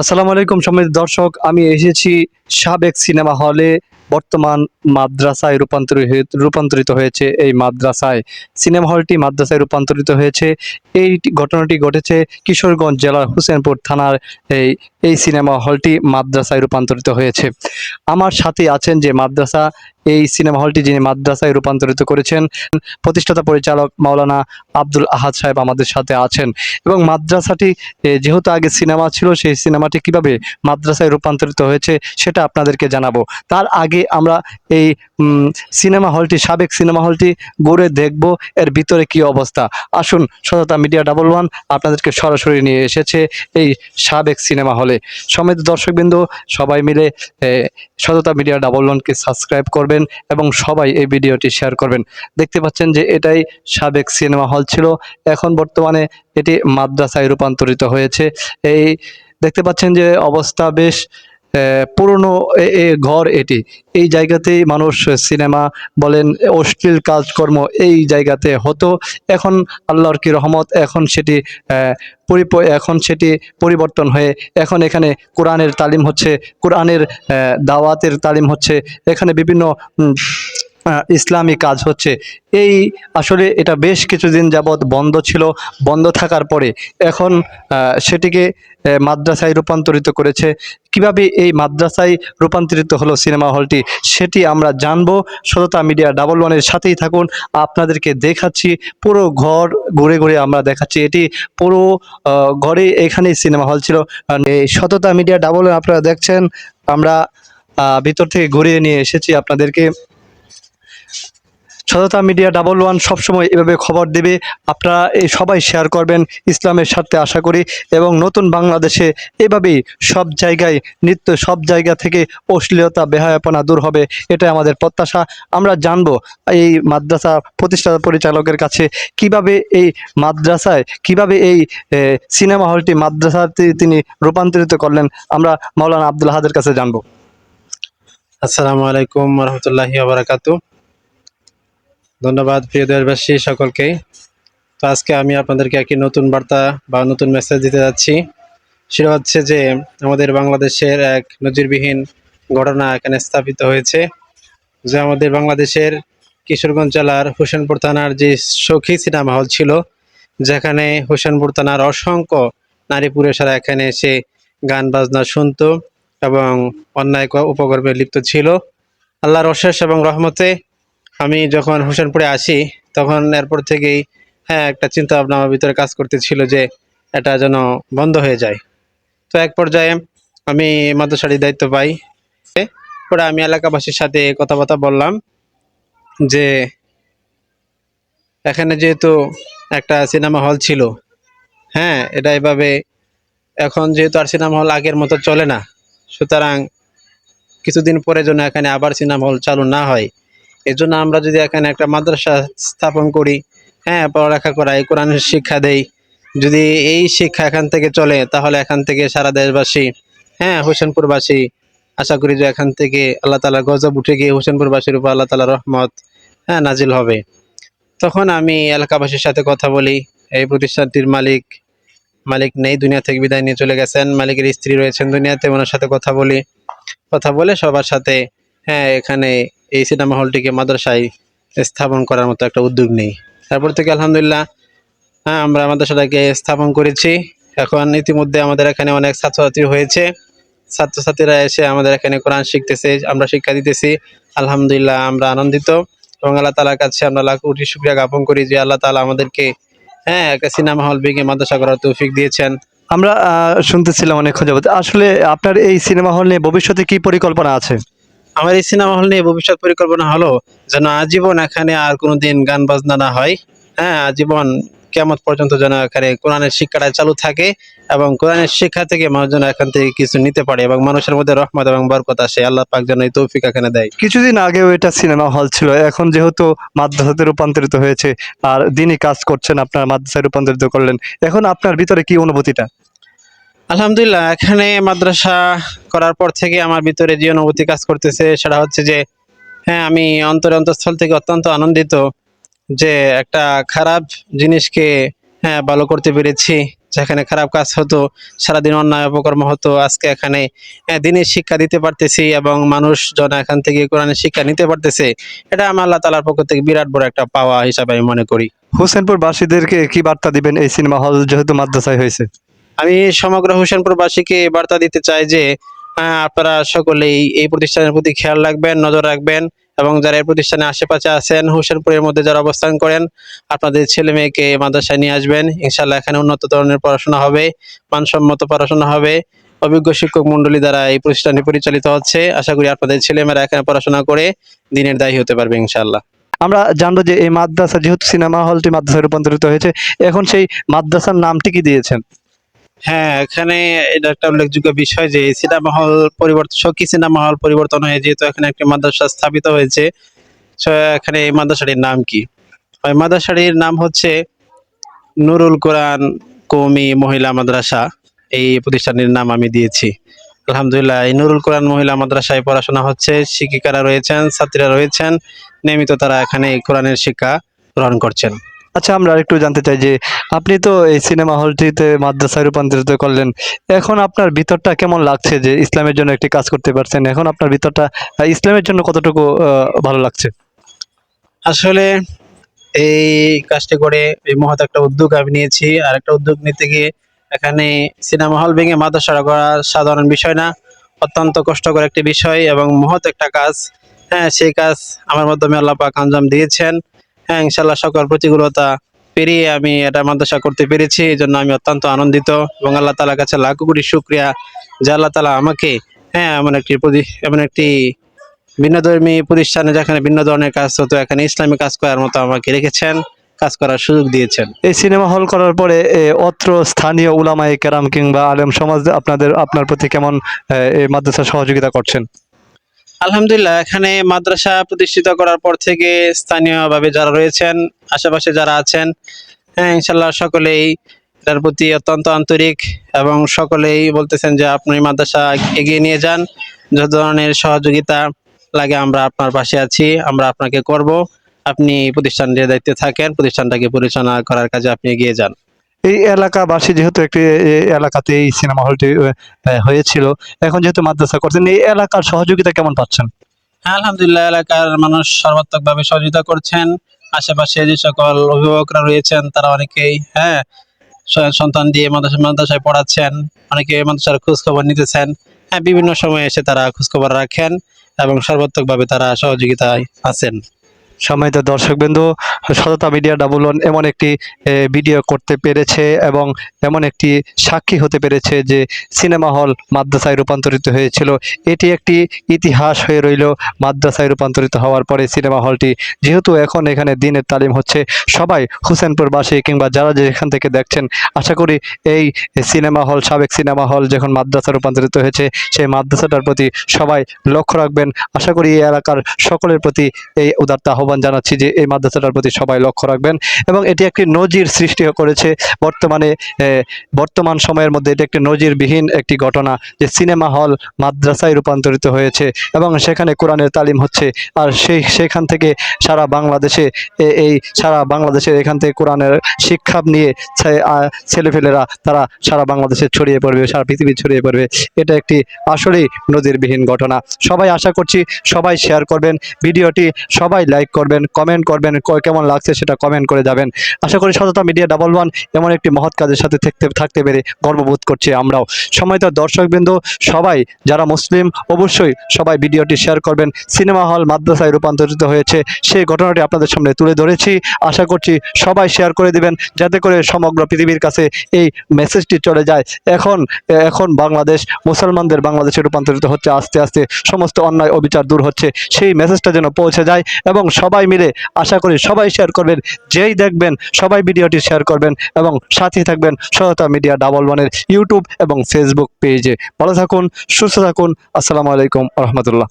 আসসালামু আলাইকুম সম্মানিত দর্শক, আমি এসেছি সাবেক সিনেমা হলে, বর্তমান মাদ্রাসায় রূপান্তরিত রূপান্তরিত হয়েছে এই মাদ্রাসায়। সিনেমা হলটি মাদ্রাসায় রূপান্তরিত হয়েছে। এই ঘটনাটি ঘটেছে কিশোরগঞ্জ জেলার হুসেনপুর থানার এই এই সিনেমা হলটি মাদ্রাসায় রূপান্তরিত হয়েছে। আমার সাথে আছেন যে মাদ্রাসা এই সিনেমা হলটি যিনি মাদ্রাসায় রূপান্তরিত করেছেন, প্রতিষ্ঠাতা পরিচালক মাওলানা আব্দুল আহাদ সাহেব আমাদের সাথে আছেন। এবং মাদ্রাসাটি যেহেতু আগে সিনেমা ছিল, সেই সিনেমাটি কীভাবে মাদ্রাসায় রূপান্তরিত হয়েছে সেটা আপনাদেরকে জানাব। তার আগে আমরা এই সিনেমা হলটি, সাবেক সিনেমা হলটি ঘুরে দেখব, এর ভিতরে কি অবস্থা। আসুন, সততা মিডিয়া ডাবল ওয়ান আপনাদেরকে সরাসরি নিয়ে এসেছে এই সাবেক সিনেমা হলে। সমেত দর্শকবৃন্দ সবাই মিলে সততা মিডিয়া ডাবল ওয়ানকে সাবস্ক্রাইব করবেন এবং সবাই এই ভিডিওটি শেয়ার করবেন। দেখতে পাচ্ছেন যে এটাই সাবেক সিনেমা হল ছিল। এখন বর্তমানে এটি মাদ্রাসায় রূপান্তরিত হয়েছে। এই দেখতে পাচ্ছেন যে অবস্থা বেশ পুরনো ঘর এটি। এই জায়গাতেই মানুষ সিনেমা বলেন, অশ্লীল কাজকর্ম এই জায়গাতে হতো। এখন আল্লাহর কি রহমত, এখন সেটি পরিপ, এখন সেটি পরিবর্তন হয়ে, এখন এখানে কোরআনের তালিম হচ্ছে, কোরআনের দাওয়াতের তালিম হচ্ছে, এখানে বিভিন্ন ইসলামী কাজ হচ্ছে। এই আসলে এটা বেশ কিছুদিন যাবৎ বন্ধ ছিল। বন্ধ থাকার পরে এখন সেটিকে মাদ্রাসায় রূপান্তরিত করেছে। কীভাবে এই মাদ্রাসায় রূপান্তরিত হলো সিনেমা হলটি, সেটি আমরা জানব। সততা মিডিয়া ডাবল ওয়ানের সাথেই থাকুন। আপনাদেরকে দেখাচ্ছি পুরো ঘর ঘুরে ঘুরে আমরা দেখাচ্ছি। এটি পুরো ঘরে এখানেই সিনেমা হল ছিল। এই সততা মিডিয়া ডাবল আপনারা দেখছেন, আমরা ভিতর থেকে ঘুরিয়ে নিয়ে এসেছি আপনাদেরকে। সততা মিডিয়া ডাবল ওয়ান সবসময় এভাবে খবর দেবে। আপনারা এই সবাই শেয়ার করবেন ইসলামের স্বার্থে আশা করি এবং নতুন বাংলাদেশে এভাবেই সব জায়গায় নিত্য সব জায়গা থেকে অশ্লীলতা, বেহায়াপনা দূর হবে, এটাই আমাদের প্রত্যাশা। আমরা জানব এই মাদ্রাসা প্রতিষ্ঠাতা পরিচালকের কাছে কীভাবে এই মাদ্রাসায়, কীভাবে এই সিনেমা হলটি মাদ্রাসাতে তিনি রূপান্তরিত করলেন, আমরা মাওলানা আব্দুল হাদের কাছে জানব। আসসালামু আলাইকুম রহমতুল্লাহি বারাকাতু ধন্যবাদ, প্রিয় দেশবাসী সকলকে। তো আজকে আমি আপনাদেরকে একটি নতুন বার্তা বা নতুন মেসেজ দিতে যাচ্ছি। সেটা হচ্ছে যে, আমাদের বাংলাদেশের এক নজিরবিহীন ঘটনা এখানে স্থাপিত হয়েছে, যে আমাদের বাংলাদেশের কিশোরগঞ্জ জেলার হোসেনপুর থানার যে সখী সিনেমা হল ছিল, যেখানে হোসেনপুর থানার অসংখ্য নারী পুরুষেরা এখানে এসে গান বাজনা শুনত এবং অন্যায় উপকর্মে লিপ্ত ছিল। আল্লাহর অশেষ এবং রহমতে আমি যখন হোসেনপুরে আসি, তখন এরপর থেকেই হ্যাঁ একটা চিন্তা ভাবনা আমার ভিতরে কাজ করতেছিল যে এটা যেন বন্ধ হয়ে যায়। তো এক পর্যায়ে আমি মাদ্রাসাটির দায়িত্ব পাই। পরে আমি এলাকাবাসীর সাথে কথাবার্তা বললাম যে, এখানে যেহেতু একটা সিনেমা হল ছিল হ্যাঁ এটা এভাবে এখন যেহেতু আর সিনেমা হল আগের মতো চলে না, সুতরাং কিছুদিন পরে যেন এখানে আবার সিনেমা হল চালু না হয় এজন্য আমরা যদি এখানে একটা মাদ্রাসা স্থাপন করি হ্যাঁ পড়ালেখা করাই, কোরআনের শিক্ষা দেই, যদি এই শিক্ষা এখান থেকে চলে, তাহলে এখান থেকে সারা দেশবাসী হ্যাঁ হোসেনপুরবাসী, আশা করি যে এখান থেকে আল্লাহ তালা গজব উঠে গিয়ে হোসেনপুরবাসীর উপর আল্লাহ তালা রহমত হ্যাঁ নাজিল হবে। তখন আমি এলাকাবাসীর সাথে কথা বলি, এই প্রতিষ্ঠানটির মালিক মালিক নেই, দুনিয়া থেকে বিদায় নিয়ে চলে গেছেন, মালিকের স্ত্রী রয়েছেন দুনিয়াতে, ওনার সাথে কথা বলি, কথা বলে সবার সাথে হ্যাঁ এখানে এই সিনেমা হলটিকে মাদ্রাসায় স্থাপন করার মতো একটা উদ্যোগ নেই। তারপর থেকে আলহামদুলিল্লাহ হ্যাঁ আমরা মাদ্রাসাটাকে স্থাপন করেছি। এখন ইতিমধ্যে আমাদের এখানে অনেক ছাত্রছাত্রী হয়েছে। ছাত্রছাত্রীরা এসে আমাদের এখানে কোরআন শিখতেছে, আমরা শিক্ষা দিতেছি। আলহামদুলিল্লাহ, আমরা আনন্দিত। এবং আল্লাহ তালার কাছে আমরা লাখ কোটি শুক্রিয়া জ্ঞাপন করি যে আল্লাহ তালা আমাদেরকে হ্যাঁ একটা সিনেমা হল ভেঙে মাদ্রাসা করার তৌফিক দিয়েছেন। আমরা শুনতেছিলাম অনেক খোঁজাবত আসলে আপনার এই সিনেমা হল নিয়ে ভবিষ্যতে কি পরিকল্পনা আছে? আমার এই সিনেমা হল নিয়ে ভবিষ্যৎ পরিকল্পনা হলো যেন আজীবন এখানে আর কোনোদিন গান বাজনা না হয়। হ্যাঁ আজীবন কেমন পর্যন্ত যেন এখানে কোরআনের শিক্ষাটা চালু থাকে এবং কোরআনের শিক্ষা থেকে মানুষ যেন এখান থেকে কিছু নিতে পারে এবং মানুষের মধ্যে রহমত এবং বরকত আসে। আল্লাহ পাক যেন এই তৌফিক এখানে দেয়। কিছুদিন আগেও এটা সিনেমা হল ছিল। এখন যেহেতু মাদ্রাসাতে রূপান্তরিত হয়েছে আর দিনই কাজ করছেন, আপনার মাদ্রাসায় রূপান্তরিত করলেন। এখন আপনার ভিতরে কি অনুভূতিটা? আলহামদুলিল্লাহ, এখানে মাদ্রাসা করার পর থেকে আমার ভিতরে যে অনুভূতি কাজ করতেছে সেটা হচ্ছে যে হ্যাঁ আমি অন্তরে অন্তঃস্থল থেকে অত্যন্ত আনন্দিত যে একটা খারাপ জিনিসকে হ্যাঁ ভালো করতে পেরেছি, যেখানে খারাপ কাজ হতো, সারাদিন অন্যায় অপকর্ম হতো, আজকে এখানে দিনের শিক্ষা দিতে পারতেছি এবং মানুষজন এখান থেকে কোরআনের শিক্ষা নিতে পারতেছে, এটা আমার আল্লাহ তালার পক্ষ থেকে বিরাট বড় একটা পাওয়া হিসাবে আমি মনে করি। হোসেনপুর বাসীদেরকে কি বার্তা দিবেন এই সিনেমা হল যেহেতু মাদ্রাসায় হয়েছে? আমি সমগ্র হোসেনপুরবাসীকে বার্তা দিতে চাই যে আপনারা সকলেই এই প্রতিষ্ঠানের প্রতি খেয়াল রাখবেন, নজর রাখবেন এবং যারা এই প্রতিষ্ঠানের আশেপাশে আছেন, হোসেনপুরের মধ্যে যারা অবস্থান করেন, আপনাদের ছেলে মেয়েকে মাদ্রাসায় নিয়ে আসবেন। ইনশাল্লাহ এখানে উন্নত ধরনের পড়াশোনা হবে, মানসম্মত পড়াশোনা হবে। অভিজ্ঞ শিক্ষক মন্ডলী দ্বারা এই প্রতিষ্ঠানটি পরিচালিত হচ্ছে। আশা করি আপনাদের ছেলেমেয়েরা এখানে পড়াশোনা করে দিনের দায়ী হতে পারবে ইনশাল্লাহ আমরা জানব যে এই মাদ্রাসা যেহেতু সিনেমা হলটি মাদ্রাসায় রূপান্তরিত হয়েছে, এখন সেই মাদ্রাসার নামটি কি দিয়েছেন? হ্যাঁ এখানে এটা একটা উল্লেখযোগ্য বিষয় যে সিনেমা হল পরিবর্তন সখী সিনেমা হল পরিবর্তন হয়ে যেহেতু এখানে একটি মাদ্রাসা স্থাপিত হয়েছে এখানে এই মাদ্রাসাটির নাম কি? ওই মাদ্রাসাটির নাম হচ্ছে নুরুল কোরআন কৌমি মহিলা মাদ্রাসা। এই প্রতিষ্ঠানের নাম আমি দিয়েছি। আলহামদুলিল্লাহ, এই নুরুল কোরআন মহিলা মাদ্রাসায় পড়াশোনা হচ্ছে, শিক্ষিকারা রয়েছেন, ছাত্রীরা রয়েছেন, নিয়মিত তারা এখানে কোরআনের শিক্ষা গ্রহণ করছেন। আচ্ছা আমরা একটু জানতে চাই যে আপনি তো এই সিনেমা হলটিতে মাদ্রাসায় রূপান্তরিত করলেন। এখন আপনার ভিতরটা কেমন লাগছে যে ইসলামের জন্য একটি কাজ করতে পারছেন? এখন আপনার ভিতরটা ইসলামের জন্য কতটুকু ভালো লাগছে? আসলে এই কাজটি করে এই মহৎ একটা উদ্যোগ আমি নিয়েছি। আর একটা উদ্যোগ নিতে গিয়ে এখানে সিনেমা হল ভেঙে মাদ্রাসা করা সাধারণ বিষয় না, অত্যন্ত কষ্টকর একটি বিষয় এবং মহৎ একটা কাজ। হ্যাঁ সেই কাজ আমার মাধ্যমে আল্লাহ পাক আঞ্জাম দিয়েছেন। হ্যাঁ ইনশাল্লাহ সকল প্রতিকূলতা পেরিয়ে আমি এটা মাদ্রাসা করতে পেরেছি, এই জন্য আমি অত্যন্ত আনন্দিত এবং আল্লাহ তালার কাছে লাখ কোটি শুক্রিয়া যে আল্লাহ তালা আমাকে হ্যাঁ এমন একটি এমন একটি ভিন্নধর্মী প্রতিষ্ঠানে যেখানে ভিন্ন ধরনের কাজ হতো, এখানে ইসলামী কাজ করার মতো আমাকে রেখেছেন, কাজ করার সুযোগ দিয়েছেন। এই সিনেমা হল করার পরে অত্র স্থানীয় উলামায়ে কেরাম কিংবা আলেম সমাজ আপনাদের, আপনার প্রতি কেমন এই মাদ্রাসা সহযোগিতা করছেন? আলহামদুলিল্লাহ, এখানে মাদ্রাসা প্রতিষ্ঠিত করার পর থেকে স্থানীয়ভাবে যারা রয়েছেন, আশেপাশে যারা আছেন হ্যাঁ ইনশাল্লাহ সকলেই এটার প্রতি অত্যন্ত আন্তরিক এবং সকলেই বলতেছেন যে আপনি মাদ্রাসা এগিয়ে নিয়ে যান, যত ধরনের সহযোগিতা লাগে আমরা আপনার পাশে আছি, আমরা আপনাকে করব। আপনি প্রতিষ্ঠানটির দায়িত্বে থাকেন, প্রতিষ্ঠানটাকে পরিচালনা করার কাজে আপনি এগিয়ে যান। এই এলাকাবাসী যেহেতু একটি এলাকাতে এই সিনেমা হলটি হয়েছিল, এখন যেহেতু মাদ্রাসা করছেন, এই এলাকার সহযোগিতা কেমন পাচ্ছেন? আলহামদুলিল্লাহ, এলাকার মানুষ সর্বাত্মকভাবে সহযোগিতা করছেন। আশেপাশে যে সকল অভিভাবকরা রয়েছেন, তারা অনেকেই হ্যাঁ সন্তান দিয়ে মাদ্রাসা, মাদ্রাসায় পড়াচ্ছেন, অনেকে মাদ্রাসার খোঁজখবর নিতেছেন হ্যাঁ বিভিন্ন সময়ে এসে তারা খোঁজখবর রাখেন এবং সর্বাত্মকভাবে তারা সহযোগিতায় আছেন। সম্মানিত দর্শকবৃন্দ, সততা মিডিয়া ডাবল ওয়ান এমন একটি ভিডিও করতে পেরেছে এবং এমন একটি সাক্ষী হতে পেরেছে যে সিনেমা হল মাদ্রাসায় রূপান্তরিত হয়েছিল। এটি একটি ইতিহাস হয়ে রইল মাদ্রাসায় রূপান্তরিত হওয়ার পরে সিনেমা হলটি। যেহেতু এখন এখানে দিনের তালিম হচ্ছে, সবাই হুসেনপুরবাসী কিংবা যারা যেখান থেকে দেখছেন, আশা করি এই সিনেমা হল, সাবেক সিনেমা হল যখন মাদ্রাসা রূপান্তরিত হয়েছে, সেই মাদ্রাসাটার প্রতি সবাই লক্ষ্য রাখবেন। আশা করি এই এলাকার সকলের প্রতি এই উদারতা আহ্বান জানাচ্ছি যে এই মাদ্রাসাটার প্রতি সবাই লক্ষ্য রাখবেন এবং এটি একটি নজির সৃষ্টি করেছে বর্তমানে বর্তমান সময়ের মধ্যে এটি একটি নজিরবিহীন একটি ঘটনা যে সিনেমা হল মাদ্রাসায় রূপান্তরিত হয়েছে এবং সেখানে কোরআনের তালিম হচ্ছে আর সেই সেখান থেকে সারা বাংলাদেশে এই সারা বাংলাদেশের এখান থেকে কোরআনের শিক্ষা নিয়ে ছে- আ, তারা সারা বাংলাদেশে ছড়িয়ে পড়বে সারা পৃথিবী ছড়িয়ে পড়বে। এটা একটি আসলেই নজিরবিহীন ঘটনা। সবাই আশা করছি সবাই শেয়ার করবেন। ভিডিওটি সবাই লাইক করবেন কমেন্ট করবেন কেমন লাগছে সেটা কমেন্ট করে যাবেন। আশা করি সততা মিডিয়া ডাবল ওয়ান এমন একটি মহৎ কাজের সাথে থাকতে থাকতে পেরে গর্ববোধ করছি আমরাও। সময় সময়ত দর্শকবৃন্দ, সবাই যারা মুসলিম, অবশ্যই সবাই ভিডিওটি শেয়ার করবেন। সিনেমা হল, মাদ্রাসায় রূপান্তরিত হয়েছে, সেই ঘটনাটি আপনাদের সামনে তুলে ধরেছি। আশা করছি সবাই শেয়ার করে দিবেন, যাতে করে সমগ্র পৃথিবীর কাছে এই মেসেজটি চলে যায়। এখন এখন বাংলাদেশ, মুসলমানদের বাংলাদেশে রূপান্তরিত হচ্ছে, আস্তে আস্তে সমস্ত অন্যায়, অবিচার দূর হচ্ছে। সেই মেসেজটা যেন পৌঁছে যায় এবং সবাই মিলে আশা করি সবাই শেয়ার করবেন, যেই দেখবেন সবাই ভিডিওটি শেয়ার করবেন এবং সাথে থাকবেন সহায়তা মিডিয়া ডাবল ওয়ানের ইউটিউব এবং ফেসবুক পেজে ভালো থাকুন, সুস্থ থাকুন, আসসালামু আলাইকুম রহমতুল্লাহ।